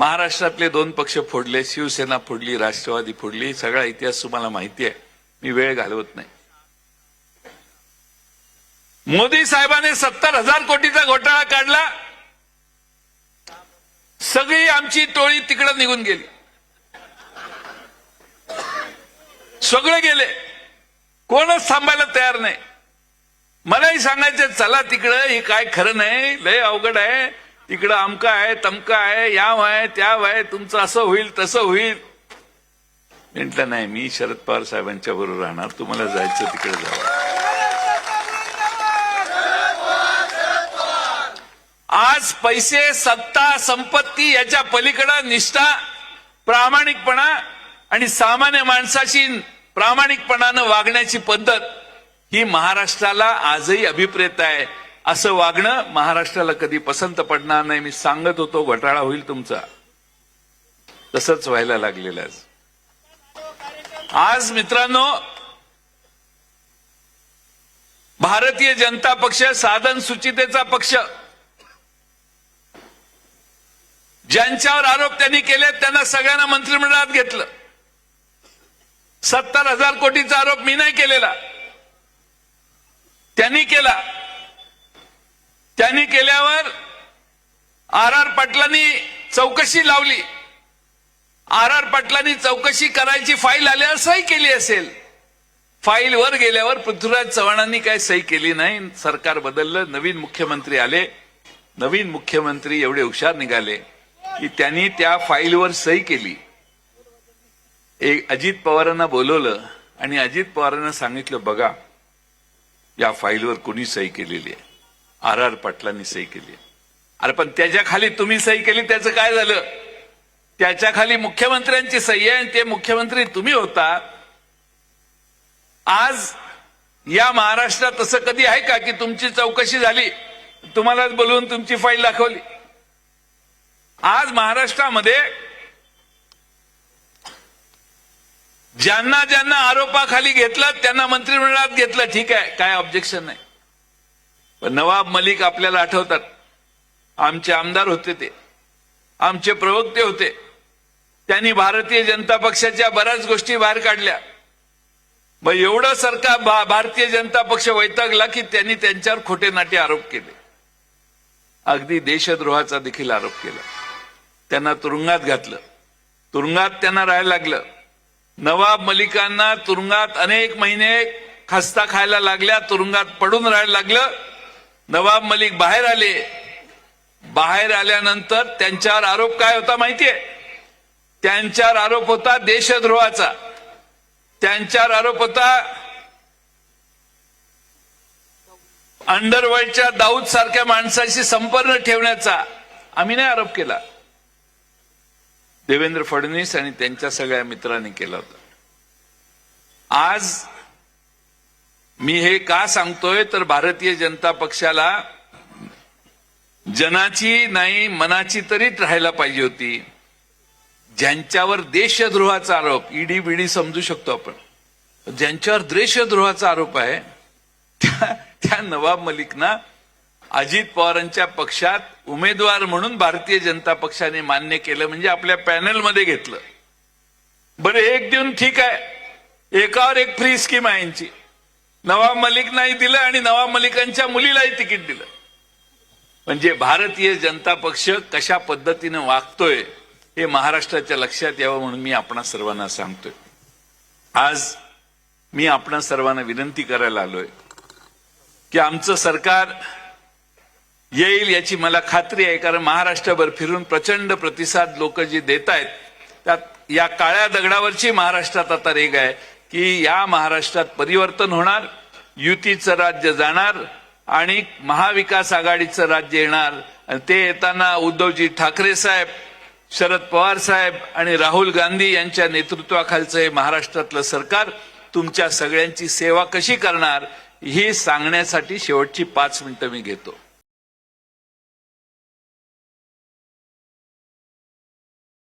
महाराष्ट्रातले दोन पक्ष फोडले शिवसेना फोडली राष्ट्रवादी फोडली सगळा इतिहास तुम्हाला माहिती आहे. मी वेळ घालवत नाही. मोदी साहेबांनी सत्तर हजार कोटीचा घोटाळा काढला. सगळी आमची टोळी तिकडे निघून गेली. सगळे गेले. कोणच थांबायला तयार नाही. मलाही सांगायचं चला तिकडं हे काय खरं नाही लय अवघड आहे. तिकडं अमका आहे तमका आहे याव आहे त्याव आहे तुमचं असं होईल तसं होईल. म्हटलं नाही मी शरद पवार साहेबांच्या बरोबर राहणार. तुम्हाला जायचं तिकडे जावं. आज पैसे सत्ता संपत्ती याच्या पलीकडे निष्ठा प्रामाणिकपणा आणि सामान्य माणसाशी प्रामाणिकपणानं वागण्याची पद्धत ही महाराष्ट्राला आजही अभिप्रेत आहे. असं वागणं महाराष्ट्राला कधी पसंत पडणार नाही. मी सांगत होतो घोटाळा होईल तुमचा. तसंच व्हायला लागलेलं आज. मित्रांनो भारतीय जनता पक्ष साधन सुचितेचा पक्ष. ज्यांच्यावर आरोप त्यांनी केले त्यांना सगळ्यांना मंत्रिमंडळात घेतलं. सत्तर हजार कोटीचा आरोप मी नाही केलेला. त्यांनी केला. त्यांनी केल्यावर आर आर पाटलांनी चौकशी लावली. आर आर पाटलांनी चौकशी करायची फाईल आल्यावर सही केली असेल. फाईल वर गेल्यावर पृथ्वीराज चव्हाणांनी काय सही केली नाही सरकार बदललं नवीन मुख्यमंत्री आले. नवीन मुख्यमंत्री एवढे हुशार निघाले की त्यांनी त्या फाईलवर सही केली. एक अजित पवारांना बोलवलं आणि अजित पवारांना सांगितलं बघा या फाईलवर कुणी सही केलेली आहे. आर आर पाटलांनी सही केली. अरे पण त्याच्याखाली तुम्ही सही केली त्याचं काय झालं? त्याच्याखाली मुख्यमंत्र्यांची सही आहे आणि ते मुख्यमंत्री तुम्ही होता. आज या महाराष्ट्रात असं कधी आहे का की तुमची चौकशी झाली? तुम्हालाच बोलवून तुमची फाईल दाखवली. आज महाराष्ट्रामध्ये ज्यांना ज्यांना आरोपाखाली घेतलं त्यांना मंत्रिमंडळात घेतलं. ठीक आहे काय ऑब्जेक्शन नाही. नवाब मलिक आपल्याला आठवतात. आमचे आमदार होते ते. आमचे प्रवक्ते होते. त्यांनी भारतीय जनता पक्षाच्या बऱ्याच गोष्टी बाहेर काढल्या. मग एवढं सरकार भा- भारतीय जनता पक्ष वैतागला की त्यांनी त्यांच्यावर खोटे नाटे आरोप केले. अगदी देशद्रोहाचा देखील आरोप केला. त्यांना तुरुंगात घातलं. तुरुंगात त्यांना राहायला लागलं. नवाब मलिकांना तुरुंगात अनेक महिने खस्ता खायला लागल्या तुरुंगात पडून राहायला लागलं. नवाब मलिक बाहेर आले. बाहेर आल्यानंतर त्यांच्यावर आरोप काय होता माहितीये? त्यांच्यावर आरोप होता देशद्रोहाचा. त्यांच्यावर आरोप होता अंडरवर्ल्डच्या दाऊद सारख्या माणसाशी संपर्क ठेवण्याचा. आम्ही नाही आरोप केला. देवेंद्र फडणवीस आणि त्यांच्या सगळ्या मित्रांनी केला होता. आज मी हे का सांगतोय? तर भारतीय जनता पक्षाला जनाची नाही मनाची तरी राहायला पाहिजे होती. ज्यांच्यावर देशद्रोहाचा आरोप ईडी बीडी समजू शकतो आपण. ज्यांच्यावर देशद्रोहाचा आरोप आहे त्या त्या नवाब मलिकना अजित पवारांच्या पक्षात उमेदवार म्हणून भारतीय जनता पक्षाने मान्य केलं म्हणजे आपल्या पॅनलमध्ये घेतलं. बरं एक देऊन ठीक आहे. एकावर एक फ्री स्कीम आहे यांची. नवाब मलिक नाही दिलं आणि नवाब मलिकांच्या मुलीलाही तिकीट दिलं. म्हणजे भारतीय जनता पक्ष कशा पद्धतीनं वागतोय हे महाराष्ट्राच्या लक्षात यावं म्हणून मी आपणा सर्वांना सांगतोय. आज मी आपणा सर्वांना विनंती करायला आलोय की आमचं सरकार येईल याची मला खात्री आहे कारण महाराष्ट्रभर फिरून प्रचंड प्रतिसाद लोक जे देत आहेत त्यात या काळ्या दगडावरची महाराष्ट्रात आता रेग आहे. की या महाराष्ट्रात परिवर्तन होणार युतीचं राज्य जाणार आणि महाविकास आघाडीचं राज्य येणार. आणि ते येताना उद्धवजी ठाकरे साहेब शरद पवार साहेब आणि राहुल गांधी यांच्या नेतृत्वाखालचं हे महाराष्ट्रातलं सरकार तुमच्या सगळ्यांची सेवा कशी करणार ही सांगण्यासाठी शेवटची पाच मिनिटं मी घेतो.